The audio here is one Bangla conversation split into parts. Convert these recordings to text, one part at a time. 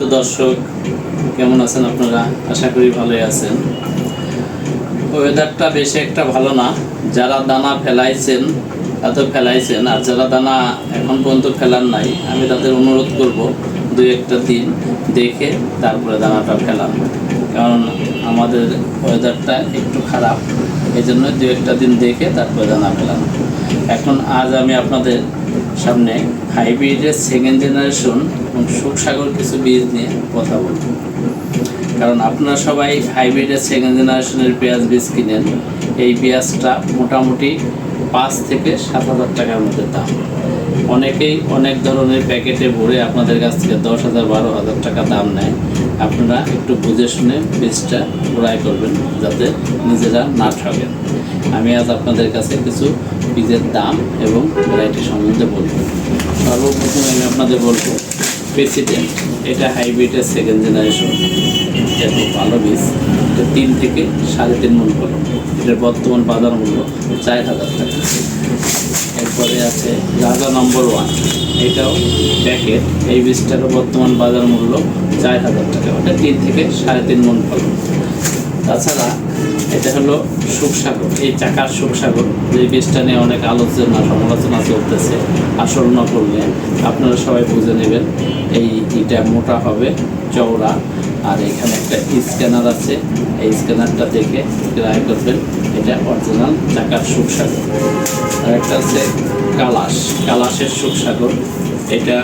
তো দর্শক, কেমন আছেন আপনারা? আশা করি ভালোই আছেন। ওয়েদারটা বেশি একটা ভালো না। যারা দানা ফেলাইছেন তা তো ফেলাইছেন। আর যারা দানা এখন পর্যন্ত ফেলার নাই, আমি তাদের অনুরোধ করব দু একটা দিন দেখে তারপরে দানাটা ফেলান। কারণ আমাদের ওয়েদারটা একটু খারাপ। এই জন্য দু একটা দিন দেখে তারপরে দানা ফেলান। এখন আজ আমি আপনাদের সামনে হাইব্রিডের সেকেন্ড জেনারেশন এবং সুখসাগর কিছু বীজ নিয়ে কথা বলব। কারণ আপনারা সবাই হাইব্রিডের সেকেন্ড জেনারেশনের পেঁয়াজ বীজ কিনেন। এই পেঁয়াজটা মোটামুটি পাঁচ থেকে সাত হাজার টাকার মধ্যে দাম। অনেকেই অনেক ধরনের প্যাকেটে ভরে আপনাদের কাছ থেকে দশ হাজার, বারো হাজার টাকা দাম নেয়। আপনারা একটু বুঝে শুনে বীজটা ক্রয় করবেন, যাতে নিজেরা না ঠকেন আমি আজ আপনাদের কাছে কিছু বীজের দাম এবং ভ্যারাইটি সম্বন্ধে বলব। সর্বপ্রথম আমি আপনাদের বলব প্রেসিডেন্ট এটা হাইব্রিডের সেকেন্ড জেনারেশন এটা খুব ভালো বীজ। তিন থেকে সাড়ে তিন মন ফলন এটার বর্তমান বাজার মূল্য, চার হাজার টাকা। এরপরে আছে রাজা নম্বর ওয়ান এটাও প্যাকেট এই বীজটারও বর্তমান বাজার মূল্য চার হাজার টাকা ওটা তিন থেকে সাড়ে তিন মন ফলন। তাছাড়া এটা হলো সুখসাগর এই চাকার সুখসাগর যে বীজটা নিয়ে অনেক আলোচনা, সমালোচনা চলতেছে, আসল নকল নিয়ে, আপনারা সবাই বুঝে নেবেন, এই ইটা মোটা হবে চওড়া আর এখানে একটা স্ক্যানার আছে। এই স্ক্যানারটা দেখে ক্রয় করবেন। এটা অরিজিনাল চাকার সুখসাগর। আর একটা আছে কালাশ। কালাশের সুখসাগর। এটা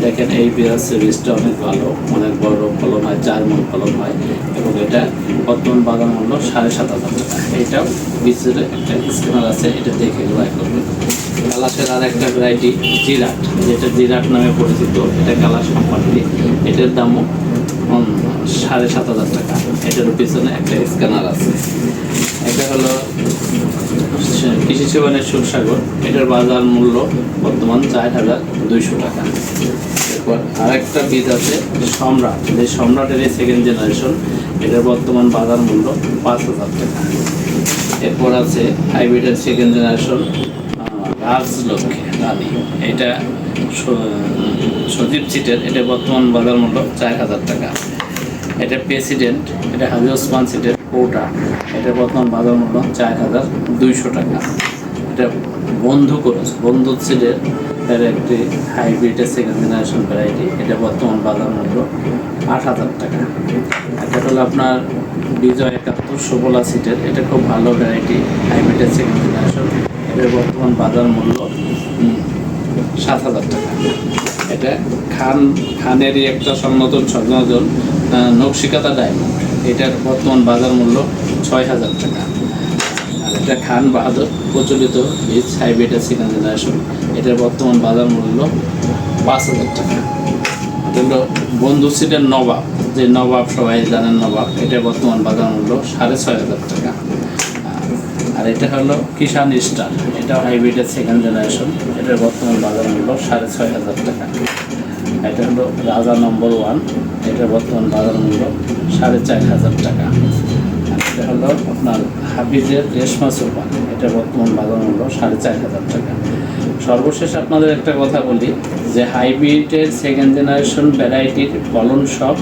দেখেন, এই পেঁয়াজ বীজটা অনেক ভালো। অনেক বড় ফলন হয়, চার মন ফলন হয়। এবং এটা বর্তমান বাজার মূল্য সাড়ে সাত হাজার টাকা। এটাও বীজের একটা স্ক্যানার আছে। এটা দেখে ক্রয় করবেন। কালাশের আর একটা ভ্যারাইটি জিরাট। যেটা জিরাট নামে পরিচিত। এটা কালাশ কোম্পানি এটার দামও সাড়ে সাত হাজার টাকা। এটার পিছনে একটা স্ক্যানার আছে। এটা হলো কৃষি সেবনের সুরসাগর। এটার বাজার মূল্য বর্তমান চার হাজার দুইশো টাকা। এরপর আরেকটা বীজ আছে সম্রাট। যে সম্রাটের এই সেকেন্ড জেনারেশন এটার বর্তমান বাজার মূল্য পাঁচ হাজার টাকা। এরপর আছে হাইব্রিডের সেকেন্ড জেনারেশন রাজ লক্ষ্যে রানী এটা সজীব সিটের এটা বর্তমান বাজার মূল্য চার হাজার টাকা। এটা প্রেসিডেন্ট, এটা হাজি ওসমান সিটের কোটা। এটা বর্তমান বাজার মূল্য চার হাজার দুইশো টাকা। এটা বন্ধু করস বন্ধু সিটের এর একটি হাইব্রিডের সেকেন্ড জেনারেশন ভ্যারাইটি এটা বর্তমান বাজার মূল্য আট হাজার টাকা। এটা হলো আপনার বিজয় একাত্তর সুবলা সিটের এটা খুব ভালো ভ্যারাইটি হাইব্রিডের সেকেন্ড জেনারেশন এটার বর্তমান বাজার মূল্য সাত হাজার টাকা। এটা খান, খানেরই একটা সন্নতন সংযোজন নকশিকাতা ডায়মন্ড এটার বর্তমান বাজার মূল্য ছয় হাজার টাকা। আর এটা খান বাহাদুর, প্রচলিত বীজ হাইব্রিডের সেকেন্ড জেনারেশন এটার বর্তমান বাজার মূল্য পাঁচ হাজার টাকা। এটা হলো বন্ধু সিটের নবাব, যে নবাব সবাই জানেন নবাব, এটার বর্তমান বাজার মূল্য সাড়ে ছয় হাজার টাকা। আর এটা হলো কিষান স্টার। এটাও হাইব্রিডের সেকেন্ড জেনারেশন এটার বর্তমান বাজার মূল্য সাড়ে ছয় হাজার টাকা। এটা হলো রাজা নম্বর ওয়ান এটার বর্তমান বাজার মূল্য সাড়ে চার হাজার টাকা। এটা হলো আপনার হাফিজের রেশমা সুপার এটার বর্তমান বাজার মূল্য সাড়ে চার হাজার টাকা। সর্বশেষ আপনাদের একটা কথা বলি, যে হাইব্রিডের সেকেন্ড জেনারেশন ভ্যারাইটির ফলন সব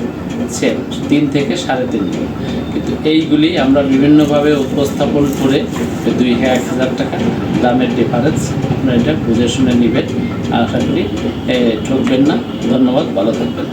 সেম, তিন থেকে সাড়ে তিন জন। কিন্তু এইগুলি আমরা বিভিন্নভাবে উপস্থাপন করে দুই এক হাজার টাকা দামের ডিফারেন্স আপনারা এটা বুঝে শুনে নেবেন। আশা করি ঠকবেন না। ধন্যবাদ, ভালো থাকবেন।